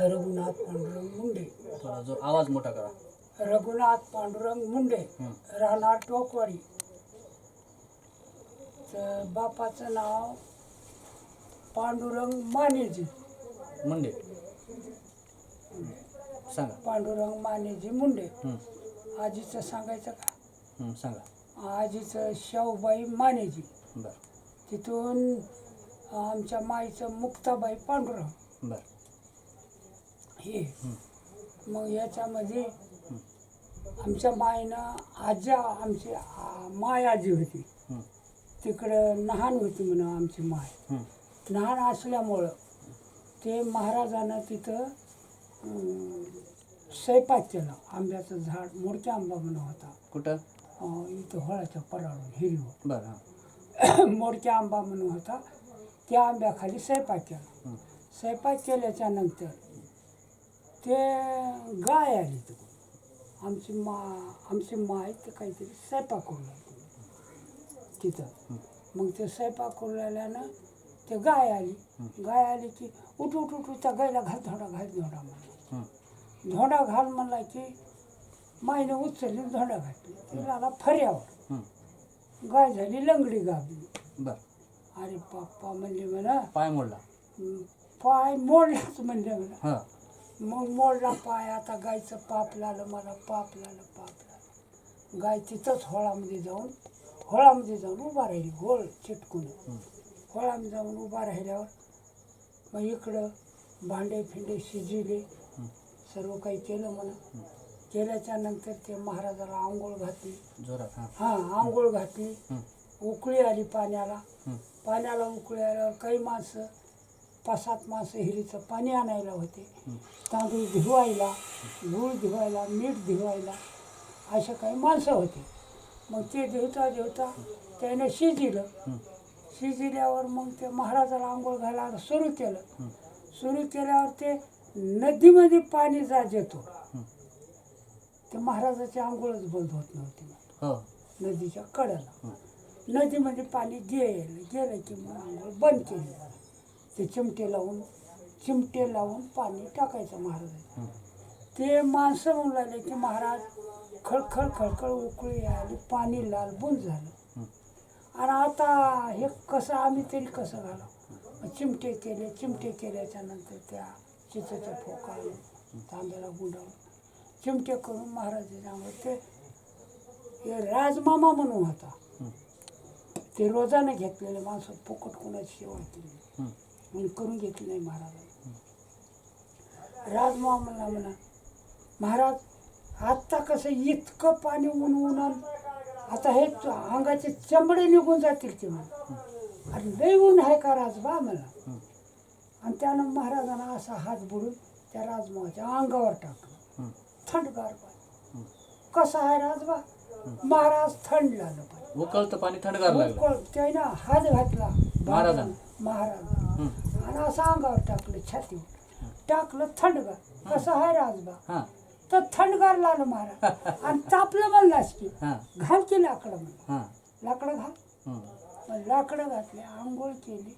रघुनाथ पांडुरंग मुंडे. थोडा जो आवाज मोठा करा. रघुनाथ पांडुरंग मुंडे हं. राहणार टोकवाडी तर बापाचं नाव पांडुरंग मानेजी. मुंडे. सांगा. पांडुरंग मानेजी मुंडे. हं, आजीचं सांगायचं का? हं, सांगा. आजीचं शाहूबाई मानेजी. बर. तिथून आमच्या माईचं मुक्ताबाई पांडुरंग. बर. हे. मग याच्यामध्ये आमच्या माईनं आज्या आमची माय आजी होती. तिकडं लहान होती म्हणून आमची माय. लहान असल्यामुळं ते महाराजानं तिथं स्वयंपाक केला. आंब्याचं झाड मोडक्या आंबा म्हणून होता. कुठं? इथं होळाच्या पराळून हिरवं बर मोडक्या आंबा म्हणून होता. त्या आंब्याखाली स्वयंपाक केला. स्वयंपाक केल्याच्यानंतर ते गाय आली तिकडून आमची मा आमची माय ते काहीतरी स्वयंपाक करू लागली तिथं. मग ते स्वयंपाक करू लागल्यानं ते गाय आली. गाय आली की उठ उठ उठ त्या गायला घाल धोडा घाल धोडा म्हणला. धोडा घाल म्हणला की माईने उचलली धोडा घातली. ती आला फऱ्यावर. हं, गाय झाली लंगडी गाबली अरे पप्पा म्हणले म्हणा. पाय मोडला. पाय मोडलाच म्हणले म्हणा. मग मोडला पाय आता गायचं पाप लागलं मला पाप लागलं पाप लागलं. गाय तिथंच होळामध्ये जाऊन होळामध्ये जाऊन उभा राहिली गोळ चिटकून. होळामध्ये जाऊन उभा राहिल्यावर मग इकडं भांडे फिंडे शिजिले. सर्व काही केलं म्हणा केल्याच्यानंतर ते महाराजाला आंघोळ घातली. हां. आंघोळ घातली. उकळी आली पाण्याला. पाण्याला उकळी आल्यावर काही माणसं पाच सात माणसं हिरीचं पाणी आणायला होते. तांदूळ धिवायला गूळ धिवायला मीठ धिवायला असे काही माणसं होते. मग ते देवता देवता त्याने शिजिलं. शिजिल्यावर मग ते महाराजाला आंघोळ घालायला सुरू केलं. सुरू केल्यावर ते नदीमध्ये पाणी जात येतो. ते महाराजाची आंघोळच बंद होत नव्हती. नदीच्या कड्याला नदीमध्ये पाणी गेलं गेलं की मग आंघोळ बंद केली. ते चिमटे लावून चिमटे लावून पाणी टाकायचं महाराज. ते माणसं म्हणू लागले की महाराज खळखळ खळखळ उकळी आली पाणी लाल बुंद झालं. आणि आता हे कसं आम्ही तरी कसं मग चिमटे केले चिमटे केल्याच्यानंतर त्या चिचाच्या फोकाळून तांब्याला गुंडावून चिमटे करून महाराजांवर ते हे राजमामा म्हणून होता. ते रोजाने घेतलेले माणसं फुकट कोणाची सेवा केली म्हणून करून घेतली नाही महाराजांनी. राजमामा म्हणला म्हणा महाराज आत्ता कसं इतकं पाणी ऊन उन्हान आता हे अंगाचे चमडे निघून जातील की म्हणा. अरे लय ऊन आहे का राजबा म्हणा आणि त्यानं महाराजांना असा हात बुडून त्या राजमाच्या अंगावर टाकलं. थंडगार पाणी. कसं आहे राजबा महाराज थंड लागलं पाणी. उकळतं पाणी थंडगार लागलं. त्यानं हात घातला. महाराजांना? महाराज आणि असं अंगावर टाकलं छातीवर टाकलं थंडगार. कसं आहे राजबा. तर थंडगार लागलं महाराज आणि तापलं म्हणलास की हां. घाल की लाकडं म्हणलं हां. लाकडं घाल. मग लाकडं घातले आंघोळ केली.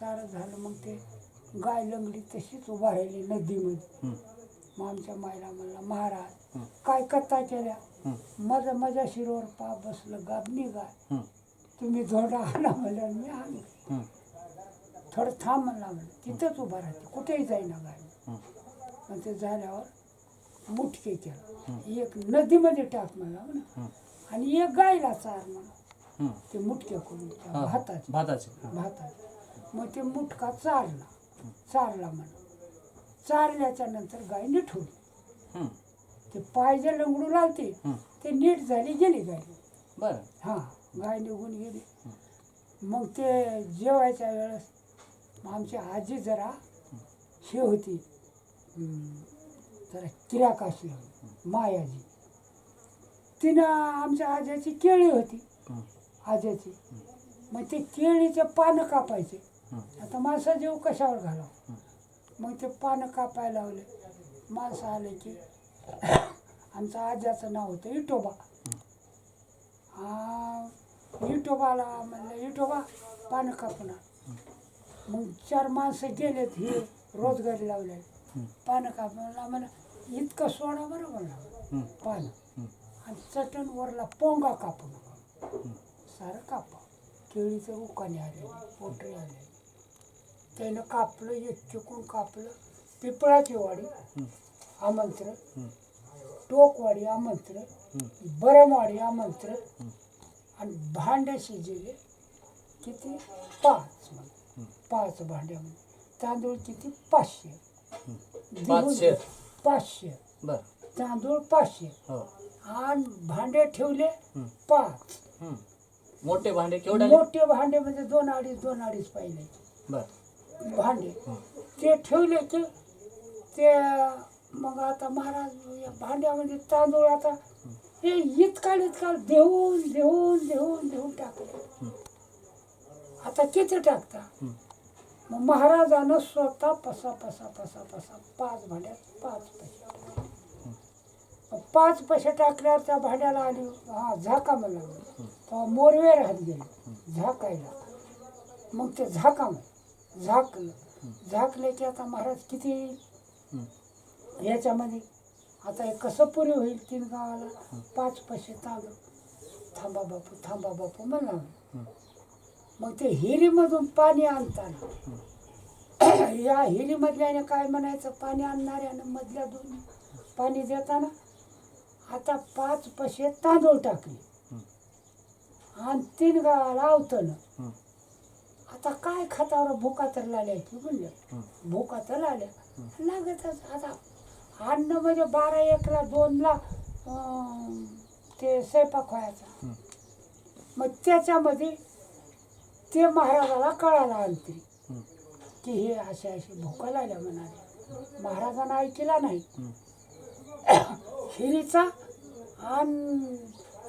सारं झालं मग ते गाय लंगडी तशीच उभा राहिली नदीमध्ये. मग आमच्या मायला म्हणला महाराज. काय कथा केल्या? हं, माझ्या शिरोवर पा बसलं गाबणी गाय. तुम्ही धोंडा आणा म्हणलं मी आणलं थोडं थांब म्हणला म्हणलं तिथंच उभा राहते. कुठेही जाईना गाय हं, मग ते झाल्यावर मुठके केलं. एक नदीमध्ये टाक म्हणला म्हणा हं, आणि एक गायला चार म्हणा. ते मुटके करून भाताचे. भाताचे भाताचे. मग ते मुटका चारला. चारला म्हणा. चारल्याच्या नंतर गाय नीट होती हं, ते पाय जे लंगडू लागते हं. ते नीट झाली गेली गाय. बरं. हां. गाय निघून गेली. मग ते जेवायच्या वेळेस आमची आजी जरा हे होती. जरा किराक असली. मायाजी. तिनं आमच्या आज्याची केळी होती. आज्याची. मग ते केळीचे पानं कापायचे. आता माणसं जीव कशावर घालावं. मग ते पानं कापायला लावले. माणसं आले की आमचं आज्याचं नाव होतं इटोबा. हा. इटोबाला म्हणलं इटोबा पानं कापणार मग चार माणसं गेलेत हे रोजगारी लावले पानं काप म्हणला म्हणा इतकं सोडा बरं म्हणला हं, पानं. आणि चटण वरला पोंगा कापू नका. सारं कापा. केळीचं उकाने आले पोटरी आले. त्यानं कापलं एक चिकून कापलं पिपळाची वाडी आमंत्रण हं, टोकवाडी आमंत्रण हं, बरमवाडी आमंत्रण हं. आणि भांडे शिजले किती? पाच म्हणे. पाच भांड्यामध्ये. तांदूळ किती? पाचशे. पाचशे? पाचशे. बर. तांदूळ पाचशे. हो. आणि भांडे ठेवले पाच. मोठे भांडे केवढे? मोठे भांडे म्हणजे दोन अडीच दोन अडीच पाहिले. बर. भांडे. हं, ते ठेवले की ते मग आता महाराज या भांड्यामध्ये तांदूळ आता हे इतकाल इतकाल देऊन देऊन देऊन देऊन टाकले. आता किती टाकता? मग महाराजानं स्वतः पसा पसा पसा पसा पाच भांड्यात पाच पैसे पाच पैसे टाकल्यावर त्या भांड्याला आली हा झाका मला तेव्हा मोरवे राहत गेले. झाकायला. मग ते झाका म्हण. झाकलं. झाकलं की आता महाराज किती याच्यामध्ये आता हे कसं पुरी होईल तीन गावाला? पाच पैसे तांदूळ थांबा बापू थांबा बापू म्हणला. मग ते हिरीमधून पाणी आणताना या हिरीमधल्याने काय म्हणायचं? पाणी आणणाऱ्यानं मधल्या दोन पाणी देताना आता पाच पैसे तांदूळ टाकले. आणि तीन गावाला आवतनं आता काय खातावर भुका तर लाल्या की म्हणलं? भुका तर लाल्या लागतच. आता अन्न म्हणजे बारा एकला दोनला ते स्वयंपाक व्हायचा. मग त्याच्यामध्ये ते महाराजाला कळालं अंतरी की हे असे असे भुका लागल्या म्हणाले. महाराजांना ऐकला नाही. हिरीचा आणि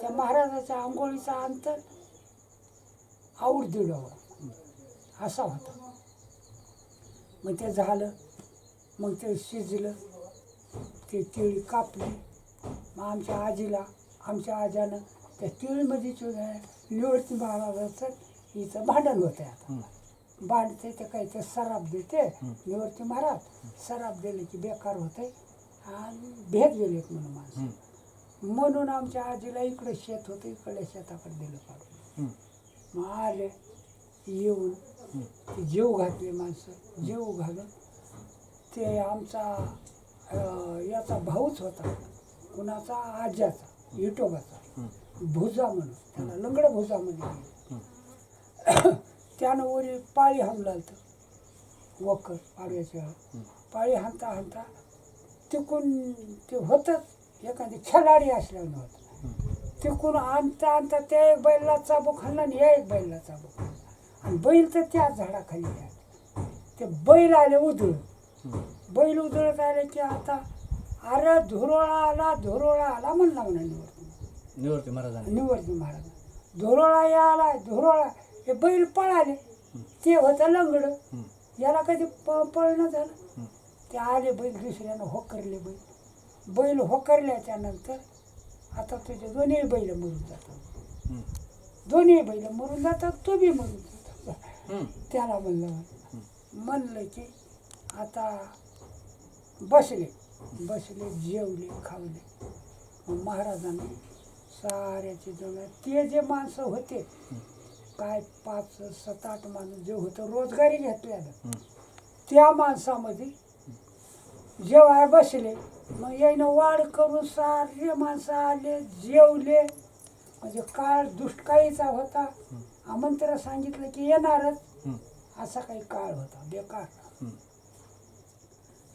त्या महाराजाच्या आंघोळीचा अंतर आऊट दीड असा होता. मग ते झालं. मग ते शिजलं. ते तिळी कापली. मग आमच्या आजीला आमच्या आजानं त्या तिळीमध्ये निवडती महाराजाचं हिचं भांडण होतं आता. बांधते ते काही ते सराप देते निवृत्ती महाराज. सराप दिले की बेकार होते आणि भेट गेलेत म्हणून माणसं. म्हणून आमच्या आजीला इकडे शेत होतं इकडे शेताकडे दिलं काढून मग आले येऊन जेव घातले माणसं. जेव घालून ते आमचा याचा भाऊच होता. कुणाचा? आज्याचा. इटोबाचा. हं, भुजा म्हणून. त्याला लंगड भुजा म्हणजे हं. त्यानं वरी पाळी हाणलं होतं. वकर पाडव्याच्या. पाळी हाणता हाणता तिकून ते होतंच. एखादी खिलाडी असल्यानं होतं. तिकून आणता आणता त्या एक बैलाला चाबूक हाणला आणि या एक बैलाला चाबूक हाणला. आणि बैल तर त्या झाडाखाली आहे ते बैल आले उधळ. बैल उधळत आले की आता अरे धुरोळा आला धुरोळा आला म्हणला म्हणा निवडती निवृत्ती महाराजांनी. निवडती महाराज. धुरोळा या आला धुरोळा. हे बैल पळाले. ते होतं लंगडं. याला कधी प पळणं झालं. ते आले बैल दुसऱ्यानं होकरले बैल. बैल होकरल्या त्यानंतर आता तुझे दोन्ही बैल मरून जातात. दोन्ही बैल मरून जातात तू बी मरून जातात. हं, त्याला म्हणलं म्हणे. म्हणलं की आता बसले. बसले जेवले खावले. मग महाराजांनी साऱ्याचे जण ते जे माणसं होते काय पाच सात आठ माणूस जे होतं रोजगारी घेतल्यानं. त्या माणसामध्ये जेवाय बसले मग यायनं वाढ करून सारे माणसं आले जेवले. म्हणजे काळ दुष्काळीचा होता. आमंत्रण सांगितलं की येणारच. असा काही काळ होता बेकार.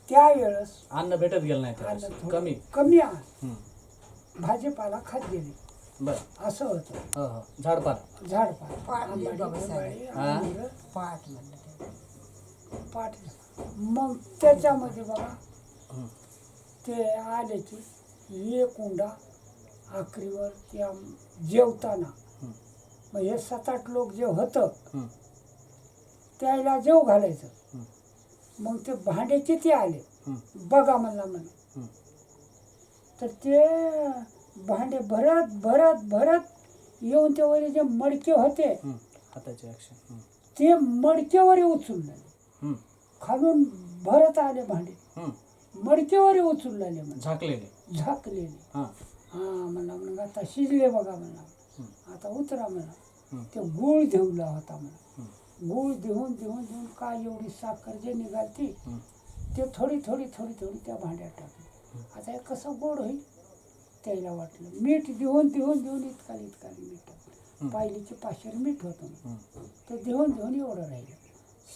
त्यावेळेस अन्न भेटत गेलं नाही कमी. कमी भाजीपाला खात गेले. बर. असं होतं. हो हो. हा? अंजीरं, पाठ म्हणलं ते. पाट मग त्याच्यामध्ये बघा हं, ते आले की एक उंडा आखरीवर त्या जेवताना. हं, मग हे सात आठ लोक जे होतं हं, त्याला जेव घालायचं. हं, मग ते भांडे किती आले? हं, बघा म्हणला म्हणे. तर ते भांडे भरत भरत भरत येऊन ते वरी जे मडके होते. हाताची ऍक्शन ते मडकेवर उचलले हं, खालून भरत आले भांडे. मडकेवर उचललेले म्हणजे झाकलेले. झाकलेले. हां. म्हणला मग आता शिजले बघा म्हणला. हं. आता उतरा म्हणला. हं. ते गुळ देवला होता म्हणा. गुळ देऊन देऊन देऊन काय एवढी साखर जे निघालती. ते थोडी थोडी थोडी थोडी त्या भांड्यात टाकली. आता हे कसं गोड होईल? त्याला वाटलं. मीठ देऊन देऊन देऊन इतका इतका मीठ. पायलीचे पाचशे मीठ होतं हं. ते देऊन देऊन एवढं राहिलं.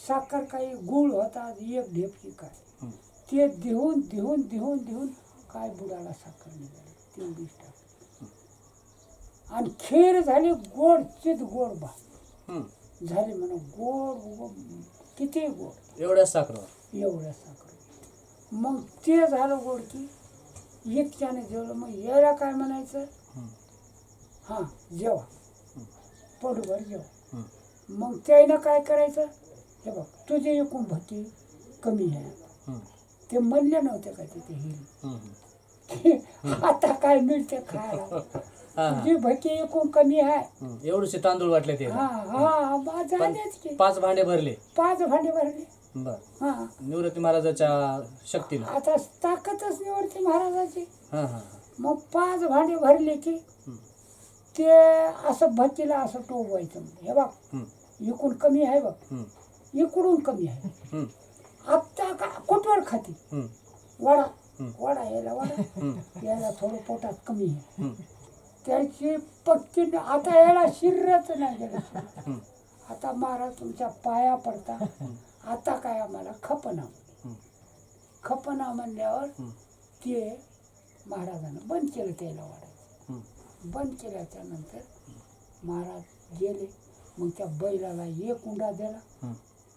साखर काही गुळ होता एक ढेपकी काय. ते देऊन देऊन देऊन देऊन काय बुडाला साखर निघाली. तेवढीच टाकली. आणि खीर झाली गोड चित गोड बा. झाली म्हणा गोड गोड किती गोड. एवढ्याच साखरेवर. एवढ्या साखर मग ते झालं गोड की इतक्याने जेवलं मग यायला काय म्हणायचं? हं. हां जेवा. पोटभर जेवा. मग त्यानं काय करायचं? हे बघ तुझे एकूण भती कमी आहे. ते म्हणले नव्हते का तिथे हं. आता काय मिळते खायला? हां. तुझी भती एकूण कमी आहे. एवढेसे तांदूळ वाटले ते हा हा पाच भांडे भरले. पाच भांडे भरले. बर हा निवृत्ती महाराजाच्या शक्तीनं आता ताकदच निवडते महाराजाची हां हां मग पाच भांडे भरले की हं. ते असं भतीला असं टोवायचं म्हणजे हे बघ हं. इकडून कमी आहे बघ हं. इकडून कमी आहे हं. आत्ता का कुठवर खाती हं. वडा हं. वडा यायला वडा. यायला थोडं पोटात कमी आहे हं. त्याची पक्की न- आता याला शिरच नाही गेलं. आता महाराज तुमच्या पाया पडता आता काय आम्हाला खपना. खपना म्हणल्यावर. ते महाराजानं बंद केलं त्याला वाढायचं. बंद केल्याच्यानंतर महाराज गेले मग त्या बैलाला एक उंडा दिला.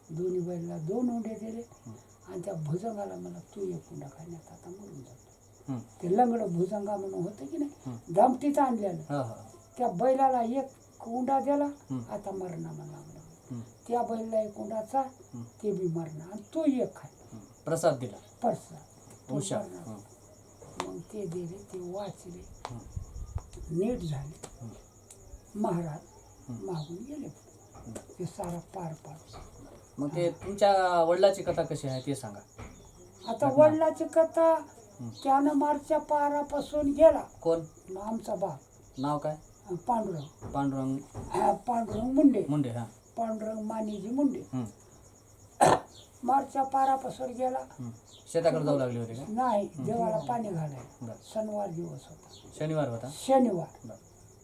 दोन्ही बैलाला दोन उंडे दिले आणि त्या भुजंगाला मला तू एक उंडा खाण्यात आता मरून जातो. ते लंगडं भुजंगा म्हणून होतं की नाही. दामटीत आणलेलं त्या बैलाला एक उंडा दिला. आता मरणा हं. त्या बैलाला एक हं. ते बी मरणा आणि तो एक खाय हं. प्रसाद दिला. परसा तो उषा. मरणा. हं. मग ते दिले ते वाचले. हं. नीट झाले. महाराज. मागून गेले. ते सारा पार पाड मग ते तुमच्या वडिलाची कथा कशी आहे ते सांगा. आता वडिलाची कथा. त्यानं मार्चच्या पारापासून गेला. कोण? आमचा बाप. नाव काय? पांडुरंग. पांडुरंग हा, पांडुरंग मुंडे. मुंडे हां. पांडुरंग मानेजी मुंडे. हं. मार्चच्या पारापासून गेला. शेताकडे जाऊ लागले होते का? नाही देवाला पाणी घालायला. बरं. शनिवार दिवस होता. शनिवार होता? शनिवार. बरं.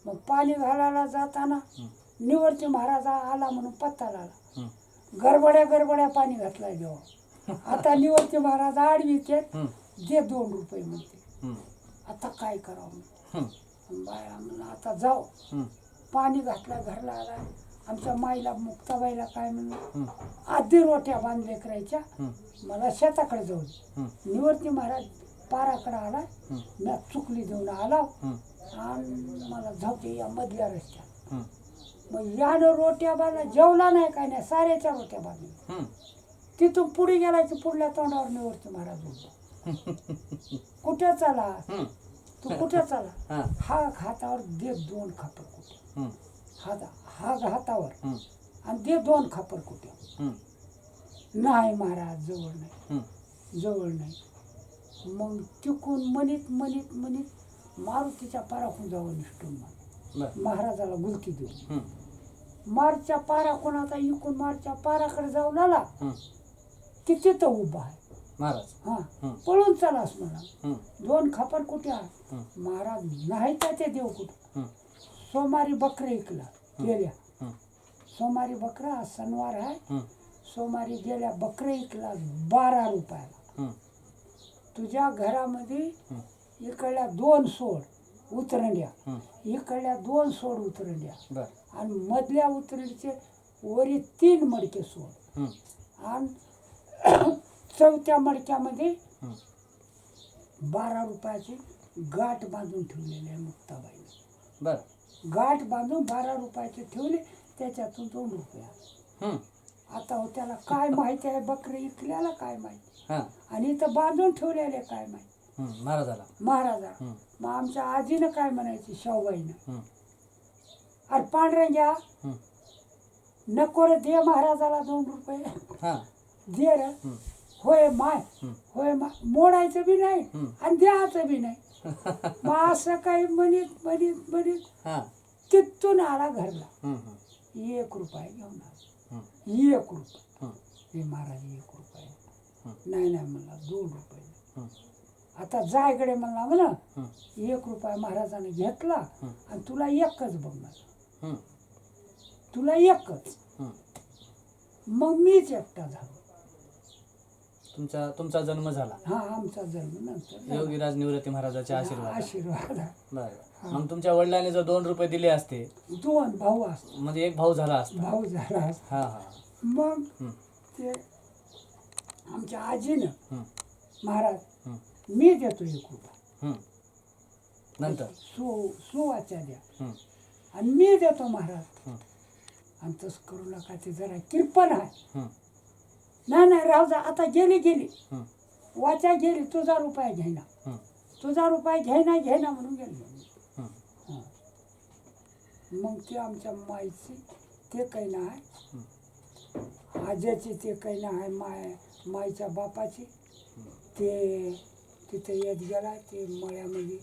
मग पाणी घालायला जाताना हं. निवडती महाराज आला म्हणून पत्ता लागला हं. गडबड्या गडबड्या पाणी घातलाय देवा. आता निवडते महाराज आडवीचे हं. दे दोन रुपये म्हणते. हं. आता काय करावं हं. बाया म्हणलं आता जाऊ. हं. पाणी घातलं घरला आला. आमच्या माईला मुक्ताबाईला काय म्हणलं हं. आधी रोट्या बांधले करायच्या. मला शेताकडे जाऊ दे हं. निवडती महाराज पाराकडे आला. मी चुकली देऊन आला. आणि मला जाऊते या मधल्या रस्त्यात हं. मग यानं रोट्या बांधल्या जेवला नाही काय नाही साऱ्याच्या रोट्या बांधल्या. तिथून पुढे गेला की पुढल्या तोंडावर निवडते महाराज उभा कुठे चला. तू कुठे चला हां हातावर दे दोन खापर कुठे हं. हात हा हातावर हं. आणि दे दोन खापर कुठे हं. नाही महाराज जवळ नाही हं. जवळ नाही मग तिकून म्हणीत म्हणीत म्हणीत मारुतीच्या पाराखून जावं निष्ठून मग बरं महाराजाला गुलती देऊ हं. मारच्या पाराखून आता इकून मारच्या पाराकडे जाऊन आला हं. की तिथं उभा आहे महाराज हा हं. पळून चलास म्हणा हं. दोन खापर कुठे आहे हं. महाराज नाही का ते देव कुठं हं. सोमारी बकरे ऐकला गेल्या. सोमारी बकरा आज सणवार आहे हं. सोमारी गेल्या बकरे ऐकला बारा रुपयाला. तुझ्या घरामध्ये. इकडल्या दोन सोड उतरंड्या. इकडल्या दोन सोड उतरंड्या आणि मधल्या उतरंडीचे वरी तीन मडके सोड. आणि चौथ्या मडक्यामध्ये. बारा रुपयाची गाठ बांधून ठेवलेली आहे मुक्ताबाईने बरं गाठ बांधून बारा रुपयाचे ठेवले त्याच्यातून दोन रुपये. आता हो त्याला काय माहिती आहे बकरी इकल्याला काय माहिती आणि इथं बांधून ठेवलेले काय माहिती. महाराजाला महाराजा हं. मग आमच्या आजीनं काय म्हणायची शाहूबाईनं. अरे पांढरंग्या. नको रे दे महाराजाला दोन रुपये दे रे. होय माय. होय माय मोडायचं बी नाही. आणि द्यायचं बी नाही मग असं काही म्हणित म्हणित म्हणित हां. तिथून आला घरला. एक रुपया घेऊन आला. एक रुपया. हं, हे महाराज एक रुपया. नाही नाही म्हणला दोन रुपये. आता जायकडे म्हणला म्हणा एक रुपया महाराजाने घेतला. आणि तुला एकच बघ म्हणला. हं, तुला एकच. मग मीच एकटा झालो. तुमचा तुमचा जन्म झाला. हा आमचा जन्म नंतर. योगीराज निवृत्ती महाराजाच्या आशीर्वाद. आशीर्वाद. बरं. मग तुमच्या वडिलांनी जर दोन रुपये दिले असते दोन भाऊ असतो म्हणजे एक भाऊ झाला असता. भाऊ झाला असता. हा हा. मग ते आमच्या आजीनं महाराज मी देतो एक रुपया. हं. नंतर? सो सोवाच्या द्या. आणि मी देतो महाराज. आणि तसं करू नका ते जरा किरपण आहे. नाही नाही राहू जा आता गेली गेली. वाचा गेली तुझा रुपया घ्यायना हं, तुझा रुपया घ्यायना घ्यायना म्हणून गेली. मग ते आमच्या माईची ते काही नाही हं, आज्याची ते काही नाही माय माईच्या बापाची. ते तिथे येत गेला ते मळ्यामध्ये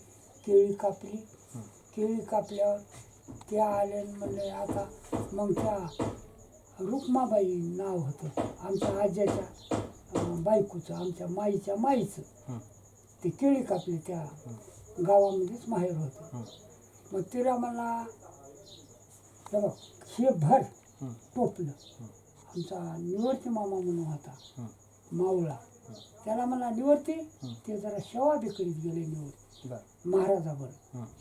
केळी कापली. केळी कापल्यावर ते आले म्हणले आता मग त्या रुक्माबाई नाव होतं. आमच्या आज्याच्या अं, बायकोचं आमच्या माईच्या माईचं. ते केळी कापली त्या गावामध्येच माहेर होतं. मग तिला मला हे बघ हे. भर टोपलं आमचा निवर्ती मामा म्हणून होता मावळा त्याला मला निवर्ती. ते जरा शेवा बिकरीत गेले निवर्ती बरं. महाराजावर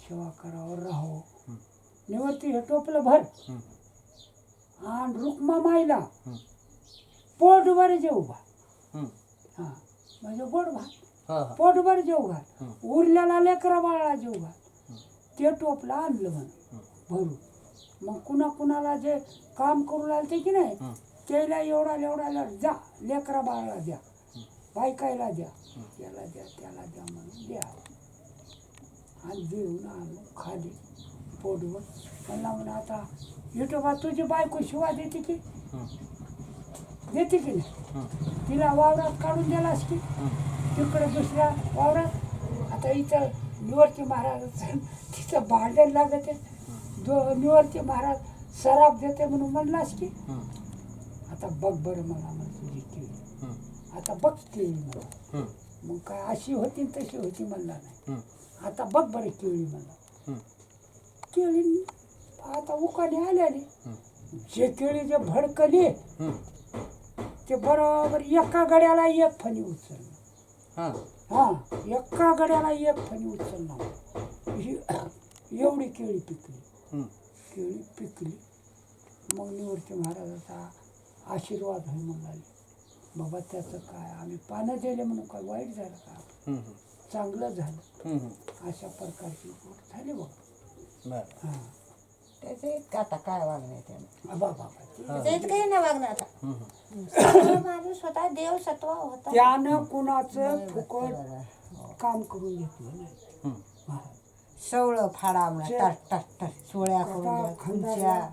सेवा करावर राहावं. हं, निवर्ती हे टोपलं भर. हं, आणि रुक्मा माईला हं, पोटभर जेव घाल हं. म्हणजे गोड भात. पोटभर जेव घाल. उरलेला लेकरा बाळाला जेव घाल. ते टोपलं आणलं म्हण. भरून. मग कुणा कुणाला जे काम करू लागते की नाही त्याला एवढा एवढा द्या लेकरा बाळाला द्या. बायकायला द्या. त्याला द्या त्याला द्या म्हणून द्या. आणि देऊन आणून खाली. पोटवर म्हणला म्हणा आता युट्यूबा तुझी बायको शिवा देते की? देते की नाही? तिला वावरात काढून दिलास की. तिकडे दुसऱ्या वावरात. आता इथं निवर्ती महाराज तिथं भांडण लागत. आहे दो निवर्ती महाराज सराप देते म्हणून म्हणलास की आता बघ बरं मला म्हण तुझी केळी हं, आता बघ केळी मला. मग काय अशी होती तशी होती म्हणला नाही. आता बघ बरं केळी मला. केळी आता उकाने आल्याने जे केळी जे भडकली. ते बरोबर एका गड्याला एक फणी उचललं. हा. हा एका गड्याला एक फणी उचलणार ही एवढी केळी पिकली. केळी पिकली. मग निवृत्ती महाराजाचा आशीर्वाद होई म्हणाले बाबा त्याचं काय? आम्ही पानं दिले म्हणून काय वाईट झालं का? चांगलं झालं. अशा प्रकारची गोष्ट झाली बघ. बरं हां त्याचं इतकं आता काय वागणं आहे त्यानं? बाबा बाबा. त्याचं इतकंही नाही वागणं आता. माणूस होता देव सत्वा होता. त्यानं कुणाचं फुकट काम करून घेतलं नाही. हं, हा. सवळं फाडा म्हणा टट टट टट सोळ्या करून द्या खंडाला खुर्च्या.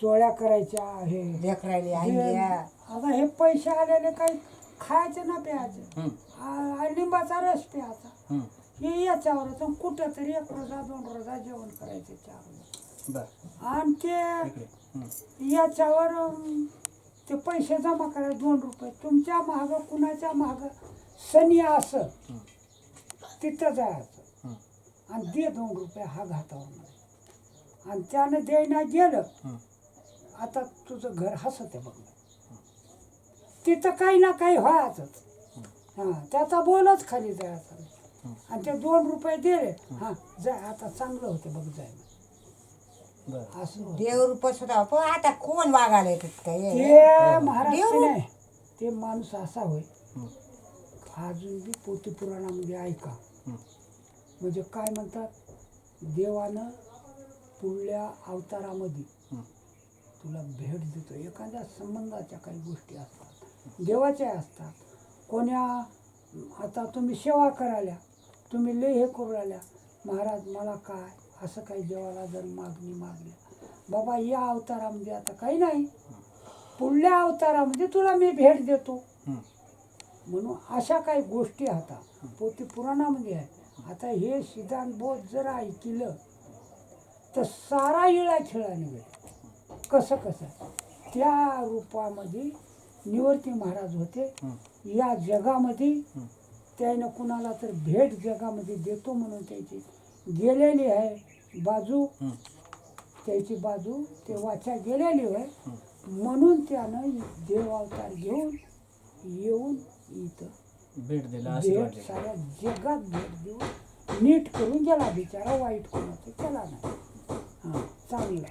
चोळ्या करायच्या हे लेकरायली आणल्या आता हे पैसे आलेले काही खायचं ना प्यायचं. हं, आ- आ- लिंबाचा रस प्यायचा. हं. हे याच्यावरच आणि कुठं तरी एक रोजा दोन रोजा जेवण करायचं चार बरं. आणि ते इकडे. हं, याच्यावर अं, ते पैसे जमा करायचे दोन रुपये. तुमच्या महाग कुणाच्या महाग सनी असं तिथं जायचं. हं, आणि दे दोन रुपये हा घातावर आणि त्यानं द्यायला गेलं हं. आता तुझं घर हसत आहे बघ. तिथं काही ना काही व्हायचंच. हां त्याचा बोलच खाली जायचा. आणि ते दोन रुपये दिले हां जाय आता चांगलं होते बघ जाय. बरं. असं. देव होता पण आता कोण वागायला येतात काय ते महाराज देव- ते नाही ते माणूस असा होय. हं, अजून बी पोती पुराणामध्ये ऐका. हं, म्हणजे काय म्हणतात? देवानं पुढल्या अवतारामध्ये हं, तुला भेट देतो. एखाद्या संबंधाच्या काही गोष्टी असतात. देवाच्या असतात. कोण्या आता तुम्ही सेवा करायला तुम्ही लय हे करू राहिल्या. महाराज मला काय? असं काही देवाला जर मागणी मागल्या बाबा या अवतारामध्ये आता काही नाही. पुढल्या अवतारामध्ये तुला मी भेट देतो. म्हणून अशा काही गोष्टी आता पोती पुराणामध्ये आहे. आता हे सिद्धांत बोध जर ऐकलं तर सारा इळा खेळा निघेल कसं कसं? त्या रूपामध्ये निवर्ती महाराज होते. या जगामध्ये. त्यानं कुणाला तर भेट जगामध्ये देतो म्हणून त्याची गेलेली आहे बाजू. त्याची बाजू ते वाचा गेलेली आहे. म्हणून त्यानं देव अवतार घेऊन येऊन इथं भेट दिला भेट साऱ्या जगात भेट देऊन नीट करून गेला बिचारा वाईट कोणाचं केला नाही. हां चांगलं